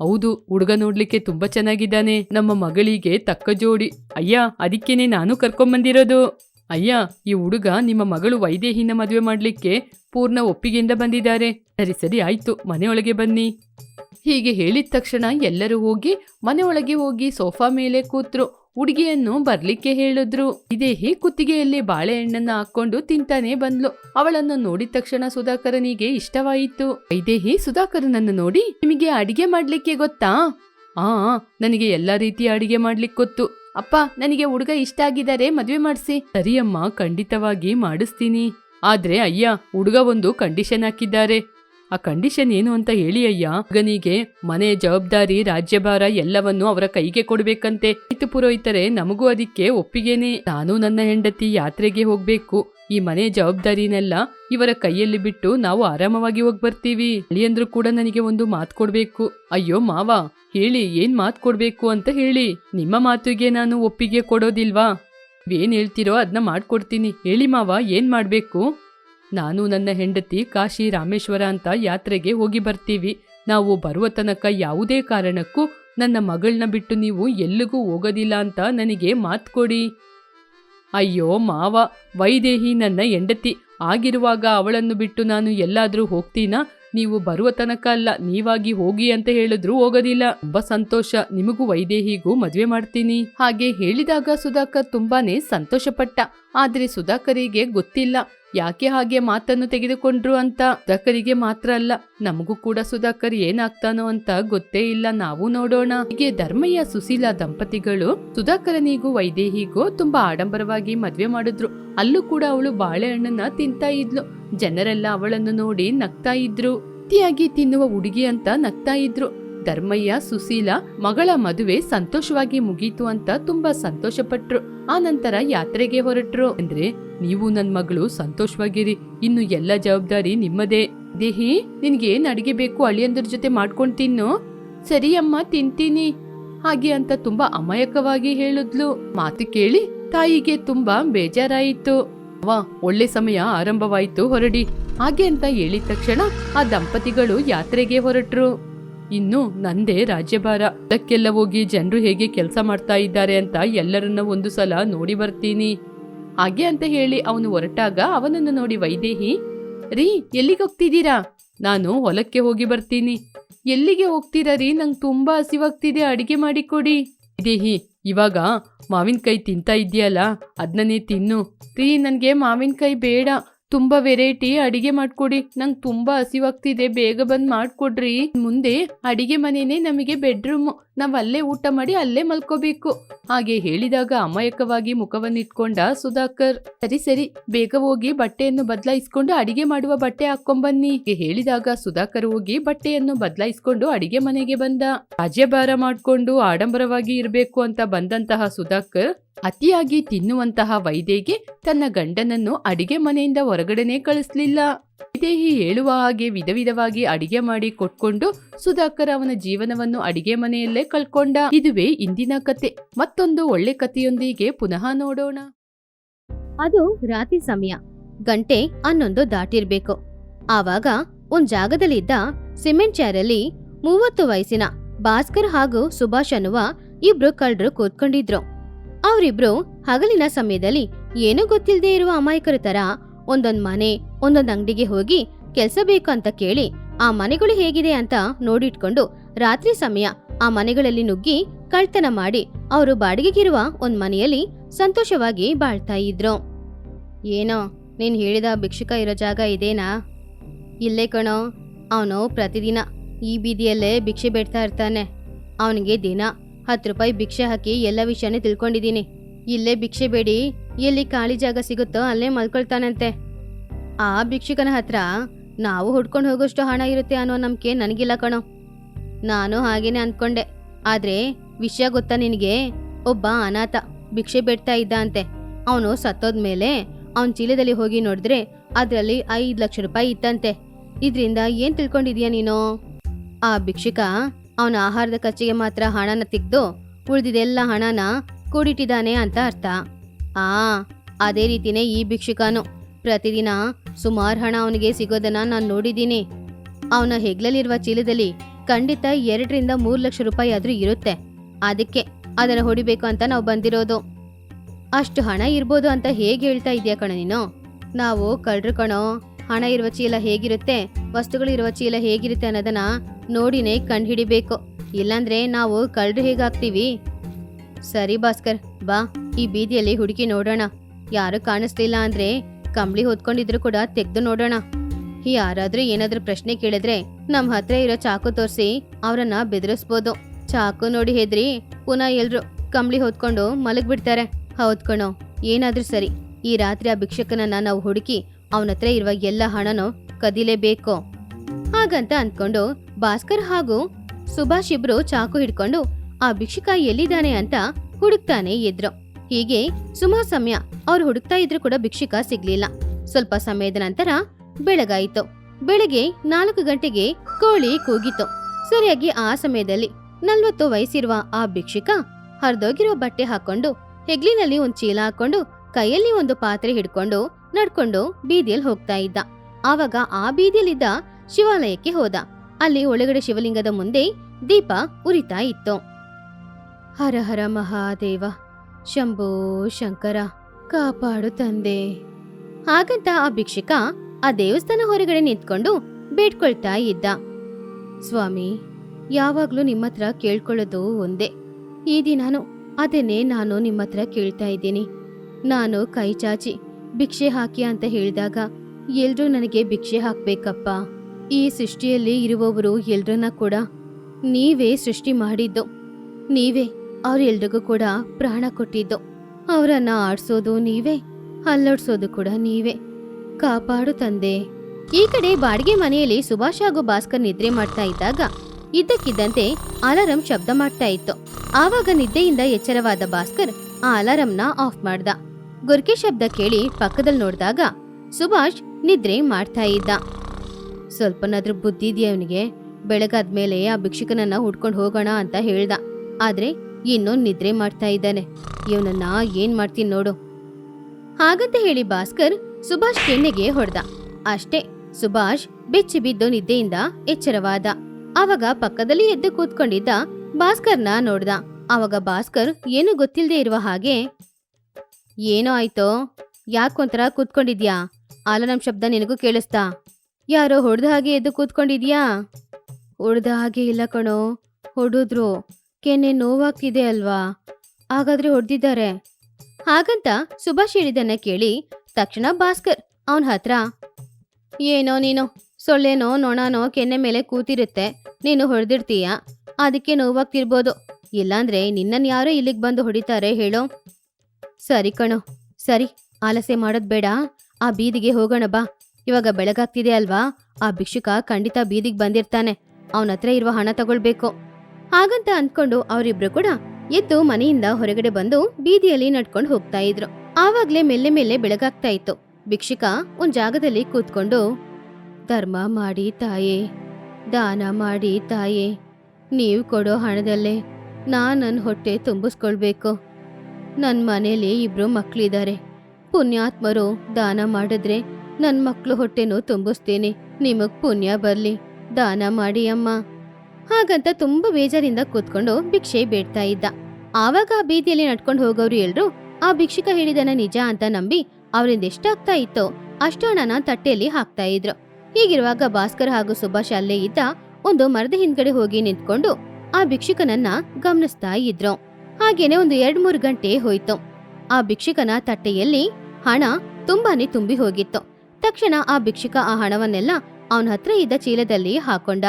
ಹೌದು, ಹುಡುಗ ನೋಡ್ಲಿಕ್ಕೆ ತುಂಬಾ ಚೆನ್ನಾಗಿದ್ದಾನೆ. ನಮ್ಮ ಮಗಳಿಗೆ ತಕ್ಕ ಜೋಡಿ. ಅಯ್ಯ, ಅದಕ್ಕೇನೆ ನಾನು ಕರ್ಕೊಂಬಂದಿರೋದು. ಅಯ್ಯ, ಈ ಹುಡುಗ ನಿಮ್ಮ ಮಗಳು ವೈದೇಹಿನ ಮದುವೆ ಮಾಡ್ಲಿಕ್ಕೆ ಪೂರ್ಣ ಒಪ್ಪಿಗೆಯಿಂದ ಬಂದಿದ್ದಾರೆ. ಸರಿ ಸರಿ, ಆಯ್ತು, ಮನೆಯೊಳಗೆ ಬನ್ನಿ. ಹೀಗೆ ಹೇಳಿದ ತಕ್ಷಣ ಎಲ್ಲರೂ ಹೋಗಿ ಮನೆಯೊಳಗೆ ಹೋಗಿ ಸೋಫಾ ಮೇಲೆ ಕೂತ್ರು. ಹುಡುಗಿಯನ್ನು ಬರ್ಲಿಕ್ಕೆ ಹೇಳಿದ್ರು. ಇದೇಹಿ ಕುತ್ತಿಗೆಯಲ್ಲಿ ಬಾಳೆಹಣ್ಣನ್ನ ಹಾಕೊಂಡು ತಿಂತಾನೆ ಬಂದ್ಲು. ಅವಳನ್ನು ನೋಡಿದ ತಕ್ಷಣ ಸುಧಾಕರನಿಗೆ ಇಷ್ಟವಾಯಿತು. ಇದೇಹಿ ಸುಧಾಕರನನ್ನು ನೋಡಿ, ನಿಮಗೆ ಅಡಿಗೆ ಮಾಡ್ಲಿಕ್ಕೆ ಗೊತ್ತಾ? ಆ, ನನಗೆ ಎಲ್ಲಾ ರೀತಿಯ ಅಡಿಗೆ ಮಾಡ್ಲಿಕ್ಕೆ ಗೊತ್ತು. ಅಪ್ಪ, ನನಗೆ ಹುಡುಗ ಇಷ್ಟ ಆಗಿದ್ದಾರೆ, ಮದ್ವೆ ಮಾಡಿಸಿ. ಸರಿಯಮ್ಮ, ಖಂಡಿತವಾಗಿ ಮಾಡಿಸ್ತೀನಿ. ಆದ್ರೆ ಅಯ್ಯ, ಹುಡುಗ ಒಂದು ಕಂಡೀಷನ್ ಹಾಕಿದ್ದಾರೆ. ಆ ಕಂಡೀಷನ್ ಏನು ಅಂತ ಹೇಳಿ ಅಯ್ಯ. ಮಗನಿಗೆ ಮನೆ, ಜವಾಬ್ದಾರಿ, ರಾಜ್ಯಭಾರ ಎಲ್ಲವನ್ನು ಅವರ ಕೈಗೆ ಕೊಡ್ಬೇಕಂತೆ. ಇತ್ತು ಪುರೋಹಿತರೆ, ನಮಗೂ ಅದಕ್ಕೆ ಒಪ್ಪಿಗೆನೆ. ನಾನು ನನ್ನ ಹೆಂಡತಿ ಯಾತ್ರೆಗೆ ಹೋಗ್ಬೇಕು. ಈ ಮನೆ ಜವಾಬ್ದಾರಿನೆಲ್ಲ ಇವರ ಕೈಯಲ್ಲಿ ಬಿಟ್ಟು ನಾವು ಆರಾಮವಾಗಿ ಹೋಗಿ ಬರ್ತೀವಿ. ಅಳಿಯಂದ್ರು ಕೂಡ ನನಗೆ ಒಂದು ಮಾತು ಕೊಡ್ಬೇಕು. ಅಯ್ಯೋ ಮಾವ, ಹೇಳಿ, ಏನ್ ಮಾತು ಕೊಡ್ಬೇಕು ಅಂತ ಹೇಳಿ. ನಿಮ್ಮ ಮಾತಿಗೆ ನಾನು ಒಪ್ಪಿಗೆ ಕೊಡೋದಿಲ್ವಾ? ಏನ್ ಹೇಳ್ತೀರೋ ಅದನ್ನ ಮಾಡ್ಕೊಡ್ತೀನಿ. ಹೇಳಿ ಮಾವ, ಏನ್ ಮಾಡ್ಬೇಕು? ನಾನು ನನ್ನ ಹೆಂಡತಿ ಕಾಶಿ ರಾಮೇಶ್ವರ ಅಂತ ಯಾತ್ರೆಗೆ ಹೋಗಿ ಬರ್ತೀವಿ. ನಾವು ಬರುವ ತನಕ ಯಾವುದೇ ಕಾರಣಕ್ಕೂ ನನ್ನ ಮಗಳನ್ನ ಬಿಟ್ಟು ನೀವು ಎಲ್ಲಿಗೂ ಹೋಗೋದಿಲ್ಲ ಅಂತ ನನಗೆ ಮಾತು ಕೊಡಿ. ಅಯ್ಯೋ ಮಾವ, ವೈದೇಹಿ ನನ್ನ ಹೆಂಡತಿ. ಆಗಿರುವಾಗ ಅವಳನ್ನು ಬಿಟ್ಟು ನಾನು ಎಲ್ಲಾದ್ರೂ ಹೋಗ್ತೀನಾ? ನೀವು ಬರುವ ತನಕ ಅಲ್ಲ, ನೀವಾಗಿ ಹೋಗಿ ಅಂತ ಹೇಳಿದ್ರು ಹೋಗೋದಿಲ್ಲ. ಒಬ್ಬ ಸಂತೋಷ, ನಿಮಗೂ ವೈದೇಹಿಗೂ ಮದುವೆ ಮಾಡ್ತೀನಿ. ಹಾಗೆ ಹೇಳಿದಾಗ ಸುಧಾಕರ್ ತುಂಬಾನೇ ಸಂತೋಷಪಟ್ಟ. ಆದ್ರೆ ಸುಧಾಕರಿಗೆ ಗೊತ್ತಿಲ್ಲ. ಯಾಕೆ ಹಾಗೆ ಮಾತನ್ನು ತೆಗೆದುಕೊಂಡ್ರು ಅಂತ? ಸುಧಾಕರಿಗೆ ಮಾತ್ರ ಅಲ್ಲ, ನಮಗೂ ಕೂಡ ಸುಧಾಕರ್ ಏನಾಗ್ತಾನೋ ಅಂತ ಗೊತ್ತೇ ಇಲ್ಲ. ನಾವು ನೋಡೋಣ. ಹೀಗೆ ಧರ್ಮಯ್ಯ, ಸುಶೀಲಾ ದಂಪತಿಗಳು ಸುಧಾಕರನಿಗೂ ವೈದೇಹಿಗೂ ತುಂಬಾ ಆಡಂಬರವಾಗಿ ಮದ್ವೆ ಮಾಡಿದ್ರು. ಅಲ್ಲೂ ಕೂಡ ಅವಳು ಬಾಳೆಹಣ್ಣನ್ನ ತಿಂತಾ ಇದ್ಲು. ಜನರೆಲ್ಲ ಅವಳನ್ನು ನೋಡಿ ನಗ್ತಾ ಇದ್ರು. ತಿನ್ನುವ ಹುಡುಗಿ ಅಂತ ನಗ್ತಾ ಇದ್ರು. ಧರ್ಮಯ್ಯ, ಸುಶೀಲ, ಮಗಳ ಮದುವೆ ಸಂತೋಷವಾಗಿ ಮುಗೀತು ಅಂತ ತುಂಬಾ ಸಂತೋಷಪಟ್ರು. ಆ ನಂತರ ಯಾತ್ರೆಗೆ ಹೊರಟ್ರು. ಅಂದ್ರೆ, ನೀವು ನನ್ ಮಗಳು, ಸಂತೋಷವಾಗಿರಿ. ಇನ್ನು ಎಲ್ಲ ಜವಾಬ್ದಾರಿ ನಿಮ್ಮದೇ. ದೇಹಿ, ನಿನ್ಗೆ ಏನ್ ಅಡಿಗೆ ಬೇಕು ಅಳಿಯಂದ್ರ ಜೊತೆ ಮಾಡ್ಕೊಂಡ್ ತಿನ್ನು. ಸರಿ ಅಮ್ಮ, ತಿಂತೀನಿ. ಹಾಗೆ ಅಂತ ತುಂಬಾ ಅಮಾಯಕವಾಗಿ ಹೇಳಿದ್ಲು. ಮಾತು ಕೇಳಿ ತಾಯಿಗೆ ತುಂಬಾ ಬೇಜಾರಾಯಿತು. ವಾ ಒಳ್ಳೆ ಸಮಯ ಆರಂಭವಾಯಿತು, ಹೊರಡಿ. ಹಾಗೆ ಅಂತ ಹೇಳಿದ ತಕ್ಷಣ ಆ ದಂಪತಿಗಳು ಯಾತ್ರೆಗೆ ಹೊರಟ್ರು. ಇನ್ನು ನಂದೇ ರಾಜ್ಯಭಾರ. ಅದಕ್ಕೆಲ್ಲ ಹೋಗಿ ಜನರು ಹೇಗೆ ಕೆಲಸ ಮಾಡ್ತಾ ಇದ್ದಾರೆ ಅಂತ ಎಲ್ಲರನ್ನ ಒಂದು ಸಲ ನೋಡಿ ಬರ್ತೀನಿ. ಹಾಗೆ ಅಂತ ಹೇಳಿ ಅವನು ಹೊರಟಾಗ ಅವನನ್ನು ನೋಡಿ ವೈದೇಹಿ, ರೀ, ಎಲ್ಲಿಗೆ ಹೋಗ್ತಿದ್ದೀರಾ? ನಾನು ಹೊಲಕ್ಕೆ ಹೋಗಿ ಬರ್ತೀನಿ. ಎಲ್ಲಿಗೆ ಹೋಗ್ತೀರಾ ರೀ? ನಂಗೆ ತುಂಬಾ ಹಸಿವಾಗ್ತಿದೆ, ಅಡಿಗೆ ಮಾಡಿಕೊಡಿ ವೈದೇಹಿ, ಇವಾಗ ಮಾವಿನಕಾಯಿ ತಿಂತಾ ಇದೆಯಲ್ಲ ಅದನ್ನೇ ತಿನ್ನು. ರೀ, ನನಗೆ ಮಾವಿನಕಾಯಿ ಬೇಡ. ತುಂಬಾ ವೆರೈಟಿ ಅಡಿಗೆ ಮಾಡ್ಕೊಡಿ. ನಂಗೆ ತುಂಬಾ ಹಸಿವಾಗ್ತಿದೆ. ಬೇಗ ಬಂದ್ ಮಾಡ್ಕೊಡ್ರಿ. ಮುಂದೆ ಅಡಿಗೆ ಮನೆನೇ ನಮಗೆ ಬೆಡ್ರೂಮ್ ನಾವ್ ಅಲ್ಲೇ ಊಟ ಮಾಡಿ ಅಲ್ಲೇ ಮಲ್ಕೋಬೇಕು. ಹಾಗೆ ಹೇಳಿದಾಗ ಅಮಾಯಕವಾಗಿ ಮುಖವನ್ನಿಟ್ಕೊಂಡ ಸುಧಾಕರ್. ಸರಿ ಸರಿ. ಬೇಗ ಹೋಗಿ ಬಟ್ಟೆಯನ್ನು ಬದಲಾಯಿಸ್ಕೊಂಡು ಅಡಿಗೆ ಮಾಡುವ ಬಟ್ಟೆ ಹಾಕೊಂಬನ್ನಿ ಹೇಳಿದಾಗ ಸುಧಾಕರ್ ಹೋಗಿ ಬಟ್ಟೆಯನ್ನು ಬದಲಾಯಿಸ್ಕೊಂಡು ಅಡಿಗೆ ಮನೆಗೆ ಬಂದ. ರಾಜ್ಯಭಾರ ಮಾಡ್ಕೊಂಡು ಆಡಂಬರವಾಗಿ ಇರಬೇಕು ಅಂತ ಬಂದಂತಹ ಸುಧಾಕರ್ ಅತಿಯಾಗಿ ತಿನ್ನುವಂತಹ ವೈದೇಗೆ ತನ್ನ ಗಂಡನನ್ನು ಅಡಿಗೆ ಮನೆಯಿಂದ ಹೊರಗಡೆನೆ ಕಳಿಸ್ಲಿಲ್ಲ. ವೈದೇಹಿ ಹೇಳುವ ಹಾಗೆ ವಿಧ ವಿಧವಾಗಿ ಅಡಿಗೆ ಮಾಡಿ ಕೊಟ್ಕೊಂಡು ಸುಧಾಕರ್ ಅವನ ಜೀವನವನ್ನು ಅಡಿಗೆ ಮನೆಯಲ್ಲೇ ಕಳ್ಕೊಂಡ. ಇದುವೇ ಇಂದಿನ ಕತೆ. ಮತ್ತೊಂದು ಒಳ್ಳೆ ಕಥೆಯೊಂದಿಗೆ ಪುನಃ ನೋಡೋಣ. ಅದು ರಾತ್ರಿ ಸಮಯ. ಗಂಟೆ ಹನ್ನೊಂದು ದಾಟಿರ್ಬೇಕು. ಆವಾಗ ಒಂದ್ ಜಾಗದಲ್ಲಿದ್ದ ಸಿಮೆಂಟ್ ಚೇರಲ್ಲಿ ಮೂವತ್ತು ವಯಸ್ಸಿನ ಭಾಸ್ಕರ್ ಹಾಗೂ ಸುಭಾಷ್ ಅನ್ನುವ ಇಬ್ರು ಕಳ್ಳರು ಕೂತ್ಕೊಂಡಿದ್ರು. ಅವರಿಬ್ರು ಹಗಲಿನ ಸಮಯದಲ್ಲಿ ಏನೂ ಗೊತ್ತಿಲ್ಲದೆ ಇರುವ ಅಮಾಯಕರ ತರ ಒಂದೊಂದ್ ಮನೆ, ಒಂದೊಂದ್ ಅಂಗಡಿಗೆ ಹೋಗಿ ಕೆಲ್ಸ ಬೇಕು ಅಂತ ಕೇಳಿ ಆ ಮನೆಗಳು ಹೇಗಿದೆ ಅಂತ ನೋಡಿಟ್ಕೊಂಡು ರಾತ್ರಿ ಸಮಯ ಆ ಮನೆಗಳಲ್ಲಿ ನುಗ್ಗಿ ಕಳ್ತನ ಮಾಡಿ ಅವರು ಬಾಡಿಗೆಗಿರುವ ಒಂದ್ ಮನೆಯಲ್ಲಿ ಸಂತೋಷವಾಗಿ ಬಾಳ್ತಾ ಇದ್ರು. ಏನೋ, ನೀನ್ ಹೇಳಿದ ಭಿಕ್ಷುಕ ಇರೋ ಜಾಗ ಇದೇನಾ? ಇಲ್ಲೇ ಕಣೋ, ಅವನು ಪ್ರತಿದಿನ ಈ ಬೀದಿಯಲ್ಲೇ ಭಿಕ್ಷೆ ಬೇಡ್ತಾ ಇರ್ತಾನೆ. ಅವನಿಗೆ ದಿನ ಹತ್ತು ರೂಪಾಯಿ ಭಿಕ್ಷೆ ಹಾಕಿ ಎಲ್ಲ ವಿಷಯನೇ ತಿಳ್ಕೊಂಡಿದ್ದೀನಿ. ಇಲ್ಲೇ ಭಿಕ್ಷೆ ಬೇಡಿ, ಎಲ್ಲಿ ಖಾಲಿ ಜಾಗ ಸಿಗುತ್ತೋ ಅಲ್ಲೇ ಮಲ್ಕೊಳ್ತಾನಂತೆ. ಆ ಭಿಕ್ಷುಕನ ಹತ್ರ ನಾವು ಹುಡ್ಕೊಂಡು ಹೋಗೋಷ್ಟು ಹಣ ಇರುತ್ತೆ ಅನ್ನೋ ನಂಬಿಕೆ ನನಗಿಲ್ಲ ಕಣೋ. ನಾನು ಹಾಗೇನೆ ಅಂದ್ಕೊಂಡೆ ಆದರೆ ವಿಷಯ ಗೊತ್ತಾ ನಿನಗೆ? ಒಬ್ಬ ಅನಾಥ ಭಿಕ್ಷೆ ಬೇಡ್ತಾ ಇದ್ದ ಅಂತೆ. ಅವನು ಸತ್ತೋದ್ಮೇಲೆ ಅವನ ಚೀಲದಲ್ಲಿ ಹೋಗಿ ನೋಡಿದ್ರೆ ಅದರಲ್ಲಿ ಐದು ಲಕ್ಷ ರೂಪಾಯಿ ಇತ್ತಂತೆ. ಇದರಿಂದ ಏನು ತಿಳ್ಕೊಂಡಿದ್ಯಾ ನೀನು? ಆ ಭಿಕ್ಷುಕ ಅವನ ಆಹಾರದ ಖರ್ಚಿಗೆ ಮಾತ್ರ ಹಣನ ತೆಗೆದು ಉಳಿದಿದೆಲ್ಲ ಹಣನ ಕೂಡಿಟ್ಟಿದ್ದಾನೆ ಅಂತ ಅರ್ಥ. ಆ, ಅದೇ ರೀತಿನೇ ಈ ಭಿಕ್ಷುಕನು ಪ್ರತಿದಿನ ಸುಮಾರು ಹಣ ಅವನಿಗೆ ಸಿಗೋದನ್ನ ನಾನು ನೋಡಿದ್ದೀನಿ. ಅವನ ಹೆಗ್ಲಲ್ಲಿರುವ ಚೀಲದಲ್ಲಿ ಖಂಡಿತ ಎರಡರಿಂದ ಮೂರು ಲಕ್ಷ ರೂಪಾಯಿ ಆದರೂ ಇರುತ್ತೆ. ಅದಕ್ಕೆ ಅದನ್ನು ಹೊಡಿಬೇಕು ಅಂತ ನಾವು ಬಂದಿರೋದು. ಅಷ್ಟು ಹಣ ಇರ್ಬೋದು ಅಂತ ಹೇಗೆ ಹೇಳ್ತಾ ಇದೆಯಾ ಕಣ ನೀನು? ನಾವು ಕಳ್ರು ಕಣೋ, ಹಣ ಇರುವ ಚೀಲ ಹೇಗಿರುತ್ತೆ? ವಸ್ತುಗಳಿರುವ ಚೀಲ ಹೇಗಿರುತ್ತೆ ಅನ್ನೋದನ್ನ ನೋಡಿನೇ ಕಂಡುಹಿಡಿಬೇಕು. ಇಲ್ಲಾಂದ್ರೆ ನಾವು ಕಳ್ಳರು ಹೇಗಾಗ್ತೀವಿ? ಸರಿ ಭಾಸ್ಕರ್, ಬಾ. ಈ ಬೀದಿಯಲ್ಲಿ ಹುಡುಕಿ ನೋಡೋಣ. ಯಾರು ಕಾಣಿಸ್ಲಿಲ್ಲ ಅಂದ್ರೆ ಕಂಬಳಿ ಹೊತ್ಕೊಂಡಿದ್ರು ಕೂಡ ತೆಗ್ದು ನೋಡೋಣ. ಯಾರಾದ್ರೂ ಏನಾದ್ರೂ ಪ್ರಶ್ನೆ ಕೇಳಿದ್ರೆ ನಮ್ಮ ಹತ್ರ ಇರೋ ಚಾಕು ತೋರಿಸಿ ಅವರನ್ನ ಬೆದರಿಸ್ಬೋದು. ಚಾಕು ನೋಡಿ ಹೆದ್ರಿ ಪುನಃ ಎಲ್ರು ಕಂಬಳಿ ಹೊತ್ಕೊಂಡು ಮಲಗ್ಬಿಡ್ತಾರೆ. ಹೌದ್ ಕಣೋ, ಏನಾದ್ರೂ ಸರಿ. ಈ ರಾತ್ರಿ ಆ ಭಿಕ್ಷಕನನ್ನ ನಾವು ಹುಡುಕಿ ಅವನ ಹತ್ರ ಇರುವ ಎಲ್ಲ ಹಣನೂ ಕದಿಲೇಬೇಕು. ಹಾಗಂತ ಅಂದ್ಕೊಂಡು ಭಾಸ್ಕರ್ ಹಾಗೂ ಸುಭಾಷ್ ಇಬ್ರು ಚಾಕು ಹಿಡ್ಕೊಂಡು, ಆ ಭಿಕ್ಷುಕ ಎಲ್ಲಿದ್ದಾನೆ ಅಂತ ಹುಡುಕ್ತಾನೆ ಇದ್ರು. ಹೀಗೆ ಸುಮಾರು ಸಮಯ ಅವ್ರು ಹುಡುಕ್ತಾ ಇದ್ರು ಕೂಡ ಭಿಕ್ಷಿಕ ಸಿಗ್ಲಿಲ್ಲ. ಸ್ವಲ್ಪ ಸಮಯದ ನಂತರ ಬೆಳಗಾಯಿತು. ಬೆಳಗ್ಗೆ ನಾಲ್ಕು ಗಂಟೆಗೆ ಕೋಳಿ ಕೂಗಿತು ಸರಿಯಾಗಿ ಆ ಸಮಯದಲ್ಲಿ ನಲ್ವತ್ತು ವಯಸ್ಸಿರುವ ಆ ಭಿಕ್ಷಿಕ ಹರಿದೋಗಿರೋ ಬಟ್ಟೆ ಹಾಕೊಂಡು, ಹೆಗ್ಲಿನಲ್ಲಿ ಒಂದ್ ಚೀಲ ಹಾಕೊಂಡು, ಕೈಯಲ್ಲಿ ಒಂದು ಪಾತ್ರೆ ಹಿಡ್ಕೊಂಡು, ನಡ್ಕೊಂಡು ಬೀದಿಯಲ್ಲಿ ಹೋಗ್ತಾ ಇದ್ದ. ಆವಾಗ ಆ ಬೀದಿಯಲ್ಲಿದ್ದ ಶಿವಾಲಯಕ್ಕೆ ಹೋದ. ಅಲ್ಲಿ ಒಳಗಡೆ ಶಿವಲಿಂಗದ ಮುಂದೆ ದೀಪ ಉರಿತಾ ಇತ್ತು. ಹರ ಹರ ಮಹಾದೇವ, ಶಂಭೋ ಶಂಕರ, ಕಾಪಾಡು ತಂದೆ. ಹಾಗಂತ ಆ ಭಿಕ್ಷುಕ ಆ ದೇವಸ್ಥಾನ ಹೊರಗಡೆ ನಿಂತ್ಕೊಂಡು ಬೇಡ್ಕೊಳ್ತಾ ಇದ್ದ. ಸ್ವಾಮಿ, ಯಾವಾಗ್ಲೂ ನಿಮ್ಮ ಹತ್ರ ಕೇಳ್ಕೊಳ್ಳೋದು ಒಂದೇ. ಈ ದಿನಾನು ಅದನ್ನೇ ನಾನು ನಿಮ್ಮ ಹತ್ರ ಕೇಳ್ತಾ ಇದ್ದೀನಿ. ನಾನು ಕೈ ಚಾಚಿ ಭಿಕ್ಷೆ ಹಾಕಿ ಅಂತ ಹೇಳಿದಾಗ ಎಲ್ರೂ ನನಗೆ ಭಿಕ್ಷೆ ಹಾಕ್ಬೇಕಪ್ಪ. ಈ ಸೃಷ್ಟಿಯಲ್ಲಿ ಇರುವವರು ಎಲ್ರನ್ನ ಕೂಡ. ನೀವೇ ಸೃಷ್ಟಿ ಮಾಡಿದ್ದು. ನೀವೇ ಅವ್ರೆಲ್ರಿಗೂ ಕೂಡ ಪ್ರಾಣ ಕೊಟ್ಟಿದ್ದು. ಅವರನ್ನ ಆಡ್ಸೋದು ನೀವೇ, ಅಲ್ಲಾಡ್ಸೋದು ಕೂಡ ನೀವೇ. ಕಾಪಾಡು ತಂದೆ. ಈ ಕಡೆ ಬಾಡಿಗೆ ಮನೆಯಲ್ಲಿ ಸುಭಾಷ್ ಹಾಗೂ ಭಾಸ್ಕರ್ ನಿದ್ರೆ ಮಾಡ್ತಾ ಇದ್ದಾಗ ಇದ್ದಕ್ಕಿದ್ದಂತೆ ಅಲಾರಂ ಶಬ್ದ ಮಾಡ್ತಾ ಇತ್ತು. ಆವಾಗ ನಿದ್ದೆಯಿಂದ ಎಚ್ಚರವಾದ ಭಾಸ್ಕರ್ ಆ ಅಲಾರಂನ ಆಫ್ ಮಾಡ್ದ. ಗುರ್ಕೆ ಶಬ್ದ ಕೇಳಿ ಪಕ್ಕದಲ್ಲಿ ನೋಡಿದಾಗ ಸುಭಾಷ್ ನಿದ್ರೆ ಮಾಡ್ತಾ ಇದ್ದ. ಸ್ವಲ್ಪನಾದ್ರೂ ಬುದ್ಧಿ ಇದೆಯಾ ಅವನಿಗೆ? ಬೆಳಗಾದ್ಮೇಲೆ ಆ ಭಿಕ್ಷುಕನನ್ನ ಹುಡ್ಕೊಂಡು ಹೋಗೋಣ ಅಂತ ಹೇಳ್ದ. ಆದ್ರೆ ಇನ್ನೊಂದು ನಿದ್ರೆ ಮಾಡ್ತಾ ಇದ್ದಾನೆ. ಇವನನ್ನ ಏನ್ ಮಾಡ್ತೀನಿ ನೋಡು. ಹಾಗಂತ ಹೇಳಿ ಭಾಸ್ಕರ್ ಸುಭಾಷ್ ಕೆನ್ನೆಗೆ ಹೊಡೆದ. ಅಷ್ಟೇ, ಸುಭಾಷ್ ಬೆಚ್ಚಿ ಬಿದ್ದು ನಿದ್ದೆಯಿಂದ ಎಚ್ಚರವಾದ. ಅವಾಗ ಪಕ್ಕದಲ್ಲಿ ಎದ್ದು ಕೂತ್ಕೊಂಡಿದ್ದ ಭಾಸ್ಕರ್ನ ನೋಡ್ದ. ಅವಾಗ ಭಾಸ್ಕರ್ ಏನು ಗೊತ್ತಿಲ್ಲದೆ ಇರುವ ಹಾಗೆ, ಏನೋ ಆಯ್ತೋ? ಯಾಕೊಂಥರ ಕೂತ್ಕೊಂಡಿದ್ಯಾ? ಆಲನಂ ಶಬ್ದ ನಿನಗೂ ಕೇಳಿಸ್ತಾ. ಯಾರೋ ಹೊಡೆದ ಹಾಗೆ ಎದ್ದು ಕೂತ್ಕೊಂಡಿದ್ಯಾ? ಹೊಡೆದ ಹಾಗೆ ಇಲ್ಲ ಕಣೋ, ಹೊಡೆದ್ರು. ಕೆನೆ ನೋವಾಗ್ತಿದೆ ಅಲ್ವಾ? ಹಾಗಾದ್ರೆ ಹೊಡೆದಿದ್ದಾರೆ. ಹಾಗಂತ ಸುಭಾಷ್ ಹೇಳಿದನ್ನ ಕೇಳಿ ತಕ್ಷಣ ಭಾಸ್ಕರ್ ಅವನ ಹತ್ರ, ಏನೋ ನೀನು, ಸೊಳ್ಳೆನೋ, ನೊಣನೋ ಕೆನ್ನೆ ಮೇಲೆ ಕೂತಿರುತ್ತೆ. ನೀನು ಹೊಡೆದಿರ್ತೀಯ? ಅದಕ್ಕೆ ನೋವಾಗ್ತಿರ್ಬೋದು. ಇಲ್ಲಾಂದ್ರೆ ನಿನ್ನನ್ ಯಾರೋ ಇಲ್ಲಿಗೆ ಬಂದು ಹೊಡಿತಾರೆ ಹೇಳೋ? ಸರಿ ಕಣೋ, ಸರಿ. ಆಲಸ್ಯ ಮಾಡೋದ್ ಬೇಡ. ಆ ಬೀದಿಗೆ ಹೋಗೋಣ ಬಾ. ಇವಾಗ ಬೆಳಗಾಗ್ತಿದೆ ಅಲ್ವಾ? ಆ ಭಿಕ್ಷುಕ ಖಂಡಿತ ಬೀದಿಗೆ ಬಂದಿರ್ತಾನೆ. ಅವನ ಹತ್ರ ಇರುವ ಹಣ ತಗೊಳ್ಬೇಕು. ಹಾಗಂತ ಅಂದ್ಕೊಂಡು ಅವರಿಬ್ರು ಕೂಡ ಎದ್ದು ಮನೆಯಿಂದ ಹೊರಗಡೆ ಬಂದು ಬೀದಿಯಲ್ಲಿ ನಡ್ಕೊಂಡು ಹೋಗ್ತಾ ಇದ್ರು. ಆವಾಗ್ಲೇ ಮೆಲ್ಲೆ ಮೆಲ್ಲೆ ಬೆಳಗಾಗ್ತಾ ಇತ್ತು. ಭಿಕ್ಷುಕ ಒಂದ್ ಜಾಗದಲ್ಲಿ ಕೂತ್ಕೊಂಡು, ಧರ್ಮ ಮಾಡಿ ತಾಯೇ, ದಾನ ಮಾಡಿ ತಾಯೇ, ನೀವು ಕೊಡೋ ಹಣದಲ್ಲೇ ನಾನ್ ನನ್ನ ಹೊಟ್ಟೆ ತುಂಬಿಸ್ಕೊಳ್ಬೇಕು. ನನ್ನ ಮನೇಲಿ ಇಬ್ರು ಮಕ್ಳಿದ್ದಾರೆ ಪುಣ್ಯಾತ್ಮರು ದಾನ ಮಾಡಿದ್ರೆ ನನ್ನ ಮಕ್ಳು ಹೊಟ್ಟೆನೂ ತುಂಬಿಸ್ತೇನೆ. ನಿಮಗ್ ಪುಣ್ಯ ಬರ್ಲಿ. ದಾನ ಮಾಡಿ ಅಮ್ಮ. ಹಾಗಂತ ತುಂಬಾ ಬೇಜಾರಿಂದ ಕೂತ್ಕೊಂಡು ಭಿಕ್ಷೆ ಬೇಡ್ತಾ ಇದ್ದ. ಆವಾಗ ಆ ಬೀದಿಯಲ್ಲಿ ನಡ್ಕೊಂಡು ಹೋಗೋರು ಎಲ್ರು, ಆ ಭಿಕ್ಷುಕ ಹೇಳಿದನ ನಿಜ ಅಂತ ನಂಬಿ ಅವರಿಂದ ಎಷ್ಟಾಗ್ತಾ ಇತ್ತೋ ಅಷ್ಟು ಹಣನ ತಟ್ಟೆಯಲ್ಲಿ ಹಾಕ್ತಾ ಇದ್ರು. ಹೀಗಿರುವಾಗ ಭಾಸ್ಕರ್ ಹಾಗೂ ಸುಭಾಷ್ ಅಲ್ಲೇ ಇದ್ದ ಒಂದು ಮರದ ಹಿಂದ್ಗಡೆ ಹೋಗಿ ನಿಂತ್ಕೊಂಡು ಆ ಭಿಕ್ಷುಕನನ್ನ ಗಮನಿಸ್ತಾ ಇದ್ರು. ಹಾಗೇನೆ ಒಂದು ಎರಡ್ ಮೂರು ಗಂಟೆ ಹೋಯ್ತು. ಆ ಭಿಕ್ಷುಕನ ತಟ್ಟೆಯಲ್ಲಿ ಹಣ ತುಂಬಾನೇ ತುಂಬಿ ಹೋಗಿತ್ತು. ತಕ್ಷಣ ಆ ಭಿಕ್ಷುಕ ಆ ಹಣವನ್ನೆಲ್ಲ ಅವನ ಹತ್ರ ಇದ್ದ ಚೀಲದಲ್ಲಿ ಹಾಕೊಂಡ.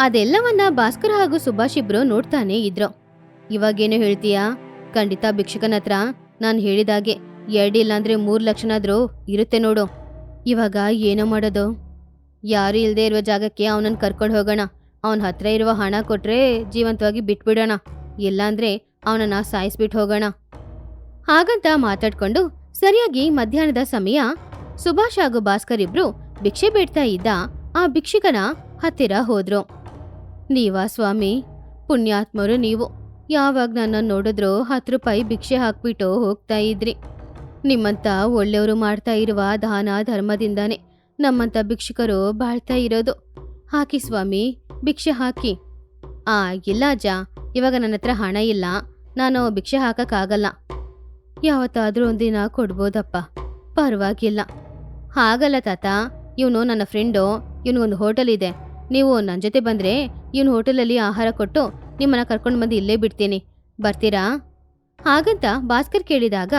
ಅದೆಲ್ಲವನ್ನ ಭಾಸ್ಕರ್ ಹಾಗೂ ಸುಭಾಷ್ ಇಬ್ರು ನೋಡ್ತಾನೆ ಇದ್ರು. ಇವಾಗೇನು ಹೇಳ್ತೀಯಾ? ಖಂಡಿತ ಭಿಕ್ಷುಕನ ಹತ್ರ ನಾನು ಹೇಳಿದಾಗೆ ಎರಡಿಲ್ಲ ಅಂದ್ರೆ ಮೂರ್ ಲಕ್ಷನಾದ್ರೂ ಇರುತ್ತೆ ನೋಡು. ಇವಾಗ ಏನೋ ಮಾಡೋದು? ಯಾರು ಇಲ್ಲದೇ ಇರುವ ಜಾಗಕ್ಕೆ ಅವನನ್ನ ಕರ್ಕೊಂಡು ಹೋಗೋಣ. ಅವನ ಹತ್ರ ಇರುವ ಹಣ ಕೊಟ್ರೆ ಜೀವಂತವಾಗಿ ಬಿಟ್ಬಿಡೋಣ. ಇಲ್ಲಾಂದ್ರೆ ಅವನನ್ನ ಸಾಯಿಸ್ಬಿಟ್ಟು ಹೋಗೋಣ. ಹಾಗಂತ ಮಾತಾಡ್ಕೊಂಡು ಸರಿಯಾಗಿ ಮಧ್ಯಾಹ್ನದ ಸಮಯ ಸುಭಾಷ್ ಹಾಗೂ ಭಾಸ್ಕರ್ ಇಬ್ರು ಭಿಕ್ಷೆ ಬೇಡ್ತಾ ಇದ್ದ ಆ ಭಿಕ್ಷುಕನ ಹತ್ತಿರ ಹೋದ್ರು. ನೀವಾ ಸ್ವಾಮಿ? ಪುಣ್ಯಾತ್ಮರು ನೀವು. ಯಾವಾಗ ನನ್ನ ನೋಡಿದ್ರು ಹತ್ತು ರೂಪಾಯಿ ಭಿಕ್ಷೆ ಹಾಕ್ಬಿಟ್ಟು ಹೋಗ್ತಾ ಇದ್ರಿ. ನಿಮ್ಮಂತ ಒಳ್ಳೆಯವರು ಮಾಡ್ತಾ ಇರುವ ದಾನ ಧರ್ಮದಿಂದಾನೆ ನಮ್ಮಂತ ಭಿಕ್ಷುಕರು ಬಾಳ್ತಾ ಇರೋದು. ಹಾಕಿ ಸ್ವಾಮಿ, ಭಿಕ್ಷೆ ಹಾಕಿ. ಆ, ಇಲ್ಲ ಅಜ್ಜ. ಇವಾಗ ನನ್ನ ಹತ್ರ ಹಣ ಇಲ್ಲ. ನಾನು ಭಿಕ್ಷೆ ಹಾಕಕ್ಕಾಗಲ್ಲ. ಯಾವತ್ತಾದ್ರೂ ಒಂದಿನ ಕೊಡ್ಬೋದಪ್ಪ. ಪರವಾಗಿಲ್ಲ. ಹಾಗಲ್ಲ ತಾತ, ಇವನು ನನ್ನ ಫ್ರೆಂಡು ಇವನಿಗೊಂದು ಹೋಟೆಲ್ ಇದೆ. ನೀವು ನನ್ನ ಜೊತೆ ಬಂದರೆ ಇವನು ಹೋಟೆಲಲ್ಲಿ ಆಹಾರ ಕೊಟ್ಟು ನಿಮ್ಮನ್ನ ಕರ್ಕೊಂಡು ಬಂದು ಇಲ್ಲೇ ಬಿಡ್ತೀನಿ. ಬರ್ತೀರಾ? ಹಾಗಂತ ಭಾಸ್ಕರ್ ಕೇಳಿದಾಗ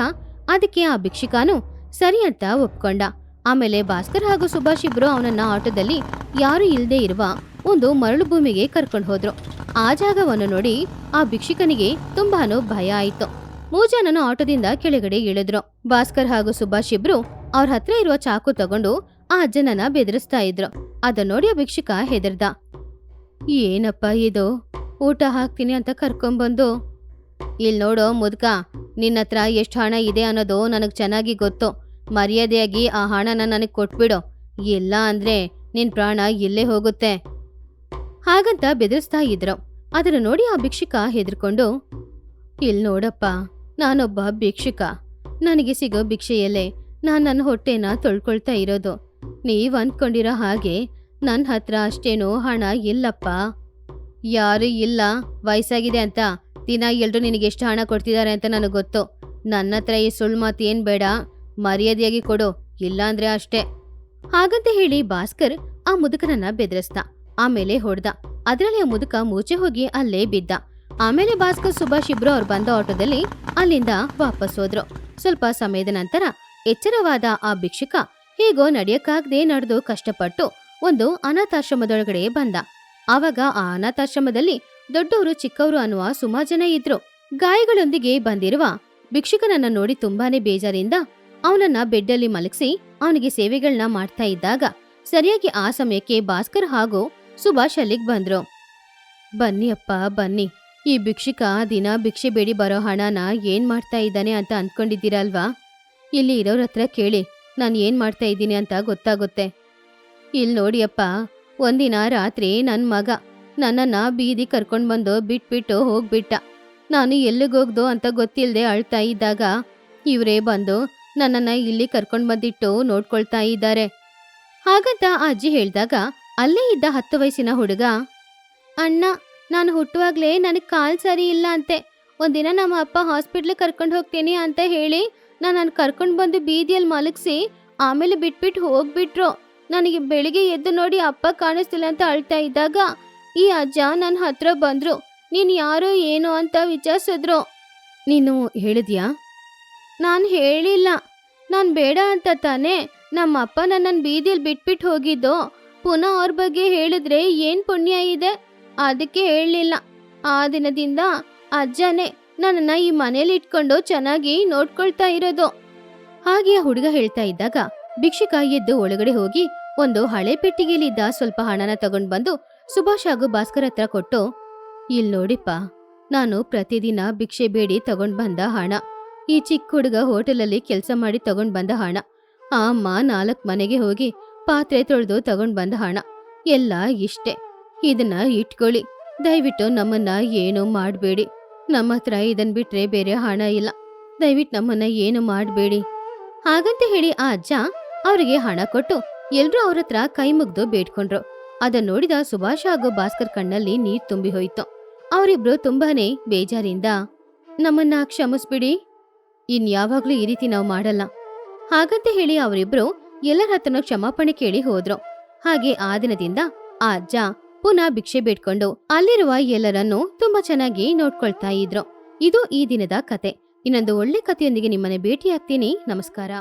ಅದಕ್ಕೆ ಆ ಭಿಕ್ಷಿಕಾನು ಸರಿ ಅಂತ ಒಪ್ಕೊಂಡ. ಆಮೇಲೆ ಭಾಸ್ಕರ್ ಹಾಗೂ ಸುಭಾಷ್ ಇಬ್ರು ಅವನನ್ನ ಆಟೋದಲ್ಲಿ ಯಾರು ಇಲ್ಲದೆ ಇರುವ ಒಂದು ಮರಳು ಭೂಮಿಗೆ ಕರ್ಕೊಂಡು ಹೋದ್ರು. ಆ ಜಾಗವನ್ನು ನೋಡಿ ಆ ಭಿಕ್ಷಿಕನಿಗೆ ತುಂಬಾನು ಭಯ ಆಯಿತು. ಮೂಜಾನನು ಆಟೋದಿಂದ ಕೆಳಗಡೆ ಇಳಿದ್ರು. ಭಾಸ್ಕರ್ ಹಾಗೂ ಸುಭಾಷ್ ಇಬ್ರು ಅವ್ರ ಹತ್ರ ಇರುವ ಚಾಕು ತಗೊಂಡು ಆ ಅಜ್ಜನನ್ನ ಬೆದರಿಸ್ತಾ ಇದ್ರು. ಅದನ್ನ ನೋಡಿ ಆ ಭಿಕ್ಷುಕ ಹೆದರ್ದ. ಏನಪ್ಪ ಇದು? ಊಟ ಹಾಕ್ತೀನಿ ಅಂತ ಕರ್ಕೊಂಬಂದು. ಇಲ್ಲಿ ನೋಡೋ ಮುದ್ಕ ನಿನ್ನ ಹತ್ರ ಎಷ್ಟು ಹಣ ಇದೆ ಅನ್ನೋದು ನನಗೆ ಚೆನ್ನಾಗಿ ಗೊತ್ತು. ಮರ್ಯಾದೆಯಾಗಿ ಆ ಹಣನ ನನಗೆ ಕೊಟ್ಬಿಡು. ಇಲ್ಲ ಅಂದ್ರೆ ನಿನ್ ಪ್ರಾಣ ಇಲ್ಲೇ ಹೋಗುತ್ತೆ. ಹಾಗಂತ ಬೆದರಿಸ್ತಾ ಇದ್ರು. ಅದನ್ನು ನೋಡಿ ಆ ಭಿಕ್ಷುಕ ಹೆದರ್ಕೊಂಡು ಇಲ್ಲಿ ನೋಡಪ್ಪ ನಾನೊಬ್ಬ ಭಿಕ್ಷುಕ. ನನಗೆ ಸಿಗೋ ಭಿಕ್ಷೆಯಲ್ಲೇ ನಾನು ನನ್ನ ಹೊಟ್ಟೆನ ತೊಳ್ಕೊಳ್ತಾ ಇರೋದು. ನೀವು ಅಂದ್ಕೊಂಡಿರೋ ಹಾಗೆ ನನ್ನ ಹತ್ರ ಅಷ್ಟೇನೋ ಹಣ ಇಲ್ಲಪ್ಪ. ಯಾರು ಇಲ್ಲ. ವಯಸ್ಸಾಗಿದೆ ಅಂತ. ದಿನ ಎಲ್ಲರೂ ನಿನಗೆ ಎಷ್ಟು ಹಣ ಕೊಡ್ತಿದ್ದಾರೆ ಅಂತ ನನಗೆ ಗೊತ್ತು. ನನ್ನ ಹತ್ರ ಈ ಸುಳ್ಳು ಮಾತು ಏನು ಬೇಡ. ಮರ್ಯಾದೆಯಾಗಿ ಕೊಡು. ಇಲ್ಲಾಂದ್ರೆ ಅಷ್ಟೇ. ಹಾಗಂತ ಹೇಳಿ ಭಾಸ್ಕರ್ ಆ ಮುದುಕನನ್ನ ಬೆದರಿಸ್ದ. ಆಮೇಲೆ ಹೊಡೆದ. ಅದರಲ್ಲಿ ಆ ಮುದುಕ ಮೂಚೆ ಹೋಗಿ ಅಲ್ಲೇ ಬಿದ್ದ. ಆಮೇಲೆ ಭಾಸ್ಕರ್ ಸುಭಾಷ್ ಇಬ್ರು ಅವ್ರು ಬಂದ ಆಟೋದಲ್ಲಿ ಅಲ್ಲಿಂದ ವಾಪಸ್ ಹೋದ್ರು. ಸ್ವಲ್ಪ ಸಮಯದ ನಂತರ ಎಚ್ಚರವಾದ ಆ ಭಿಕ್ಷುಕ ಹೀಗೋ ನಡೆಯಕ್ಕಾಗದೆ ನಡೆದು ಕಷ್ಟಪಟ್ಟು ಒಂದು ಅನಾಥಾಶ್ರಮದೊಳಗಡೆ ಬಂದ. ಆವಾಗ ಆ ಅನಾಥಾಶ್ರಮದಲ್ಲಿ ದೊಡ್ಡವರು ಚಿಕ್ಕವರು ಅನ್ನುವ ಸುಮಾರು ಜನ ಇದ್ರು. ಗಾಯಗಳೊಂದಿಗೆ ಬಂದಿರುವ ಭಿಕ್ಷುಕನನ್ನ ನೋಡಿ ತುಂಬಾನೇ ಬೇಜಾರಿಂದ ಅವನನ್ನ ಬೆಡ್ಡಲ್ಲಿ ಮಲಗಿಸಿ ಅವನಿಗೆ ಸೇವೆಗಳನ್ನ ಮಾಡ್ತಾ ಇದ್ದಾಗ ಸರಿಯಾಗಿ ಆ ಸಮಯಕ್ಕೆ ಭಾಸ್ಕರ್ ಹಾಗೂ ಸುಭಾಷ್ ಅಲ್ಲಿಗೆ ಬಂದ್ರು. ಬನ್ನಿ ಅಪ್ಪ, ಬನ್ನಿ. ಈ ಭಿಕ್ಷುಕ ದಿನ ಭಿಕ್ಷೆ ಬೇಡಿ ಬರೋ ಹಣನ ಏನ್ ಮಾಡ್ತಾ ಇದ್ದಾನೆ ಅಂತ ಅಂದ್ಕೊಂಡಿದ್ದೀರಲ್ವಾ? ಇಲ್ಲಿ ಇರೋರ ಹತ್ರ ಕೇಳಿ, ನಾನು ಏನ್ ಮಾಡ್ತಾ ಇದ್ದೀನಿ ಅಂತ ಗೊತ್ತಾಗುತ್ತೆ. ಇಲ್ಲಿ ನೋಡಿಯಪ್ಪ ಒಂದಿನ ರಾತ್ರಿ ನನ್ನ ಮಗ ನನ್ನನ್ನ ಬೀದಿ ಕರ್ಕೊಂಡು ಬಂದು ಬಿಟ್ಬಿಟ್ಟು ಹೋಗ್ಬಿಟ್ಟ. ನಾನು ಎಲ್ಲಿಗೋಗ್ದು ಅಂತ ಗೊತ್ತಿಲ್ಲದೆ ಅಳ್ತಾ ಇದ್ದಾಗ ಇವರೇ ಬಂದು ನನ್ನನ್ನ ಇಲ್ಲಿ ಕರ್ಕೊಂಡು ಬಂದಿಟ್ಟು ನೋಡ್ಕೊಳ್ತಾ ಇದ್ದಾರೆ. ಹಾಗಂತ ಅಜ್ಜಿ ಹೇಳ್ದಾಗ, ಅಲ್ಲೇ ಇದ್ದ ಹತ್ತು ವಯಸ್ಸಿನ ಹುಡುಗ, ಅಣ್ಣ ನಾನು ಹುಟ್ಟುವಾಗಲೇ ನನಗೆ ಕಾಲು ಸರಿ ಇಲ್ಲ ಅಂತೆ. ಒಂದಿನ ನಮ್ಮ ಅಪ್ಪ ಹಾಸ್ಪಿಟ್ಲಿಗೆ ಕರ್ಕೊಂಡು ಹೋಗ್ತೀನಿ ಅಂತ ಹೇಳಿ ನಾನು ಕರ್ಕೊಂಡು ಬಂದು ಬೀದಿಯಲ್ಲಿ ಮಲಗಿಸಿ ಆಮೇಲೆ ಬಿಟ್ಬಿಟ್ಟು ಹೋಗ್ಬಿಟ್ರು. ನನಗೆ ಬೆಳಿಗ್ಗೆ ಎದ್ದು ನೋಡಿ ಅಪ್ಪ ಕಾಣಿಸ್ತಿಲ್ಲ ಅಂತ ಅಳ್ತಾ ಇದ್ದಾಗ ಈ ಅಜ್ಜ ನನ್ನ ಹತ್ರ ಬಂದರು. ನೀನು ಯಾರೋ ಏನು ಅಂತ ವಿಚಾರಿಸಿದ್ರು. ನೀನು ಹೇಳಿದ್ಯಾ? ನಾನು ಹೇಳಿಲ್ಲ. ನಾನು ಬೇಡ ಅಂತ ತಾನೇ ನಮ್ಮ ಅಪ್ಪ ನನ್ನನ್ನು ಬೀದಿಯಲ್ಲಿ ಬಿಟ್ಬಿಟ್ಟು ಹೋಗಿದ್ದು. ಪುನಃ ಅವ್ರ ಬಗ್ಗೆ ಹೇಳಿದ್ರೆ ಏನು ಪುಣ್ಯ ಇದೆ? ಅದಕ್ಕೆ ಹೇಳಲಿಲ್ಲ. ಆ ದಿನದಿಂದ ಅಜ್ಜನೇ ನನ್ನನ್ನ ಈ ಮನೇಲಿ ಇಟ್ಕೊಂಡು ಚೆನ್ನಾಗಿ ನೋಡ್ಕೊಳ್ತಾ ಇರೋದು. ಹಾಗೆ ಹುಡುಗ ಹೇಳ್ತಾ ಇದ್ದಾಗ ಭಿಕ್ಷುಕ ಎದ್ದು ಒಳಗಡೆ ಹೋಗಿ ಒಂದು ಹಳೆ ಪೆಟ್ಟಿಗೆಯಲ್ಲಿದ್ದ ಸ್ವಲ್ಪ ಹಣನ ತಗೊಂಡು ಬಂದು ಸುಭಾಷ್ ಹಾಗೂ ಭಾಸ್ಕರ್ ಹತ್ರ ಕೊಟ್ಟು ಇಲ್ಲಿ ನೋಡಿಪ್ಪ, ನಾನು ಪ್ರತಿದಿನ ಭಿಕ್ಷೆ ಬೇಡಿ ತಗೊಂಡ್ ಬಂದ ಹಣ. ಈ ಚಿಕ್ಕ ಹುಡುಗ ಹೋಟೆಲಲ್ಲಿ ಕೆಲಸ ಮಾಡಿ ತಗೊಂಡ್ ಬಂದ ಹಣ. ಆ ಅಮ್ಮ ನಾಲ್ಕ್ ಮನೆಗೆ ಹೋಗಿ ಪಾತ್ರೆ ತೊಳೆದು ತಗೊಂಡ್ ಬಂದ ಹಣ. ಎಲ್ಲ ಇಷ್ಟೇ. ಇದನ್ನ ಇಟ್ಕೊಳ್ಳಿ. ದಯವಿಟ್ಟು ನಮ್ಮನ್ನ ಏನು ಮಾಡಬೇಡಿ. ನಮ್ಮ ಹತ್ರ ಇದನ್ ಬಿಟ್ರೆ ಬೇರೆ ಹಣ ಇಲ್ಲ. ದಯವಿಟ್ಟು ನಮ್ಮನ್ನ ಏನು ಮಾಡಬೇಡಿ. ಹಾಗಂತ ಹೇಳಿ ಆ ಅಜ್ಜ ಅವರಿಗೆ ಹಣ ಕೊಟ್ಟು ಎಲ್ರೂ ಅವ್ರ ಹತ್ರ ಕೈ ಮುಗ್ದು ಬೇಡ್ಕೊಂಡ್ರು. ಅದನ್ನ ನೋಡಿದ ಸುಭಾಷ್ ಹಾಗೂ ಭಾಸ್ಕರ್ ಕಣ್ಣಲ್ಲಿ ನೀರ್ ತುಂಬಿ ಹೋಯ್ತು. ಅವರಿಬ್ರು ತುಂಬಾನೇ ಬೇಜಾರಿಂದ, ನಮ್ಮನ್ನ ಕ್ಷಮಿಸ್ಬಿಡಿ. ಇನ್ ಯಾವಾಗ್ಲೂ ಈ ರೀತಿ ನಾವು ಮಾಡಲ್ಲ. ಹಾಗಂತ ಹೇಳಿ ಅವರಿಬ್ರು ಎಲ್ಲರ ಹತ್ರನೂ ಕ್ಷಮಾಪಣೆ ಕೇಳಿ ಹೋದ್ರು. ಹಾಗೆ ಆ ದಿನದಿಂದ ಆ ಅಜ್ಜ ಪುನಃ ಭಿಕ್ಷೆ ಬೇಡ್ಕೊಂಡು ಅಲ್ಲಿರುವ ಎಲ್ಲರನ್ನೂ ತುಂಬಾ ಚೆನ್ನಾಗಿ ನೋಡ್ಕೊಳ್ತಾ ಇದ್ರು. ಇದು ಈ ದಿನದ ಕತೆ. ಇನ್ನೊಂದು ಒಳ್ಳೆ ಕಥೆಯೊಂದಿಗೆ ನಿಮ್ಮನ್ನ ಭೇಟಿಯಾಗ್ತೀನಿ. ನಮಸ್ಕಾರ.